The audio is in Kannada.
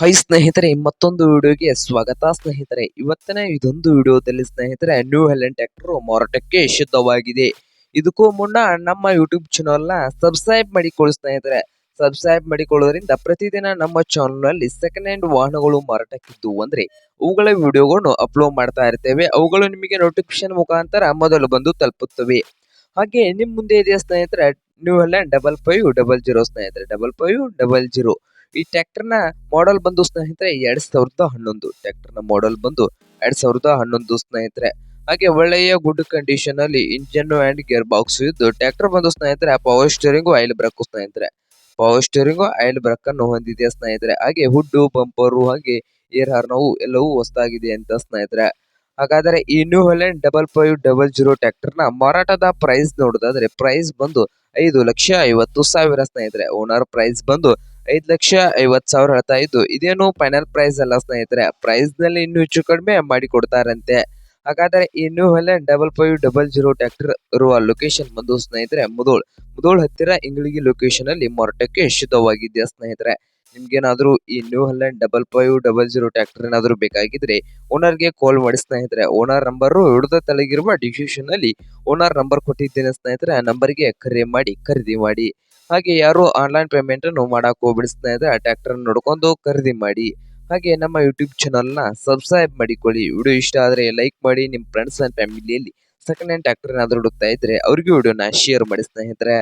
ಹೈ ಸ್ನೇಹಿತರೆ, ಮತ್ತೊಂದು ವಿಡಿಯೋಗೆ ಸ್ವಾಗತ. ಸ್ನೇಹಿತರೆ, ಇವತ್ತಿನ ಇದೊಂದು ವಿಡಿಯೋದಲ್ಲಿ ಸ್ನೇಹಿತರೆ ನ್ಯೂ ಹೆಲೆಂಡ್ ಟ್ರ್ಯಾಕ್ಟರ್ ಮಾರಾಟಕ್ಕೆ ಸಿದ್ಧವಾಗಿದೆ. ಇದಕ್ಕೂ ಮುನ್ನ ನಮ್ಮ ಯೂಟ್ಯೂಬ್ ಚಾನಲ್ನ ಸಬ್ಸ್ಕ್ರೈಬ್ ಮಾಡಿಕೊಳ್ಳಿ ಸ್ನೇಹಿತರೆ. ಸಬ್ಸ್ಕ್ರೈಬ್ ಮಾಡಿಕೊಳ್ಳೋದ್ರಿಂದ ಪ್ರತಿದಿನ ನಮ್ಮ ಚಾನಲ್ನಲ್ಲಿ ಸೆಕೆಂಡ್ ಹ್ಯಾಂಡ್ ವಾಹನಗಳು ಮಾರಾಟಕ್ಕಿದ್ದು ಅಂದರೆ, ಅವುಗಳ ವಿಡಿಯೋಗಳನ್ನು ಅಪ್ಲೋಡ್ ಮಾಡ್ತಾ ಇರ್ತೇವೆ. ಅವುಗಳು ನಿಮಗೆ ನೋಟಿಫಿಕೇಶನ್ ಮುಖಾಂತರ ಮೊದಲು ಬಂದು ತಲುಪುತ್ತವೆ. ಹಾಗೆ ನಿಮ್ಮ ಮುಂದೆ ಇದೆಯಾ ಸ್ನೇಹಿತರೆ? New Holland double five double zero ಸ್ನೇಹಿತರೆ. ಡಬಲ್ ಫೈವ್ ಡಬಲ್ ಜೀರೋ ಈ ಟ್ರ್ಯಾಕ್ಟರ್ನ ಮಾಡೆಲ್ ಬಂದು ಸ್ನೇಹಿತರೆ ಎರಡ್ ಸಾವಿರದ ಹನ್ನೊಂದು. ಟ್ರ್ಯಾಕ್ಟರ್ನ ಮಾಡೆಲ್ ಬಂದು ಎರಡ್ ಸಾವಿರದ ಹನ್ನೊಂದು ಸ್ನೇಹಿತರೆ. ಹಾಗೆ ಒಳ್ಳೆಯ ಗುಡ್ ಕಂಡೀಷನ್ ಅಲ್ಲಿ ಇಂಜಿನ್ ಅಂಡ್ ಗೇರ್ ಬಾಕ್ಸ್ ಇದ್ದು ಟ್ರ್ಯಾಕ್ಟರ್ ಬಂದು ಸ್ನೇಹಿತರೆ ಪವರ್ ಸ್ಟೇರಿಂಗ್ ಆಯಿಲ್ ಬ್ರೇಕ್ ಸ್ನೇಹಿತರೆ. ಪವರ್ ಸ್ಟೇರಿಂಗ್ ಆಯಿಲ್ ಬ್ರೇಕ್ ಅನ್ನು ಹೊಂದಿದೆ ಸ್ನೇಹಿತರೆ. ಹಾಗೆ ಹುಡ್ಡು ಬಂಪರು ಹಾಗೆ ಏರ್ ಹಾರ್ನವು ಎಲ್ಲವೂ ಹೊಸದಾಗಿದೆ ಅಂತ ಸ್ನೇಹಿತರೆ. ಹಾಗಾದ್ರೆ ಈ New Holland double five double zero ಟ್ರ್ಯಾಕ್ಟರ್ನ ಮಾರಾಟದ ಪ್ರೈಸ್ ನೋಡೋದಾದ್ರೆ ಪ್ರೈಸ್ ಬಂದು ಐದು ಲಕ್ಷ ಐವತ್ತು ಸಾವಿರ ಸ್ನೇಹಿತರೆ. ಓನರ್ ಪ್ರೈಸ್ ಬಂದು ಐದ್ ಲಕ್ಷ ಐವತ್ತು ಸಾವಿರ ಹೇಳ್ತಾ ಇದ್ದು, ಇದೇನು ಫೈನಲ್ ಪ್ರೈಸ್ ಅಲ್ಲ ಸ್ನೇಹಿತರೆ. ಪ್ರೈಸ್ನಲ್ಲಿ ಇನ್ನೂ ಹೆಚ್ಚು ಕಡಿಮೆ ಮಾಡಿ ಕೊಡ್ತಾರಂತೆ. ಹಾಗಾದ್ರೆ ಈ new Holland double five double zero tractor ಇರುವ ಲೊಕೇಶನ್ ಬಂದು ಸ್ನೇಹಿತರೆ ಮುದೋಳ್ ಮುದೋಳ್ ಹತ್ತಿರ ಇಂಗ್ಳಿಗಿ ಲೊಕೇಶನ್ ಅಲ್ಲಿ ಮಾರಾಟಕ್ಕೆ ಶುದ್ಧವಾಗಿದೆಯಾ ಸ್ನೇಹಿತರೆ? ನಿಮ್ಗೇನಾದ್ರೂ ಈ new Holland double five double zero tractor ಏನಾದರೂ ಬೇಕಾಗಿದ್ರೆ ಓನರ್ಗೆ ಕಾಲ್ ಮಾಡಿ ಸ್ನೇಹಿತರೆ. ಓನರ್ ನಂಬರ್ ಹಿಡಿದ ತಲೆಗಿರುವ ಡಿಸ್ಕ್ರಿಪ್ಷನ್ ಅಲ್ಲಿ ಓನರ್ ನಂಬರ್ ಕೊಟ್ಟಿದ್ದೇನೆ ಸ್ನೇಹಿತರೆ. ಆ ನಂಬರ್ಗೆ ಕರೆ ಮಾಡಿ, ಖರೀದಿ ಮಾಡಿ. ಹಾಗೆ ಯಾರು ಆನ್ಲೈನ್ ಪೇಮೆಂಟ್ ಅನ್ನು ಮಾಡಕ್ ಹೋಗ್ಬಿಡಿ ಸ್ನೇಹಿತರೆ, ಆ ಟ್ರ್ಯಾಕ್ಟರ್ ನೋಡ್ಕೊಂಡು ಖರೀದಿ ಮಾಡಿ. ಹಾಗೆ ನಮ್ಮ ಯೂಟ್ಯೂಬ್ ಚಾನಲ್ನ ಸಬ್ಸ್ಕ್ರೈಬ್ ಮಾಡಿಕೊಳ್ಳಿ. ವಿಡಿಯೋ ಇಷ್ಟ ಆದರೆ ಲೈಕ್ ಮಾಡಿ ನಿಮ್ಮ ಫ್ರೆಂಡ್ಸ್ ಅಂಡ್ ಫ್ಯಾಮಿಲಿಯಲ್ಲಿ ಸೆಕೆಂಡ್ ಹ್ಯಾಂಡ್ ಟ್ರ್ಯಾಕ್ಟರ್ ಏನಾದ್ರು ಹುಡುಕ್ತಾ ಇದ್ರೆ ಅವ್ರಿಗೂ ವಿಡಿಯೋನ ಶೇರ್ ಮಾಡಿ ಸ್ನೇಹಿತರೆ.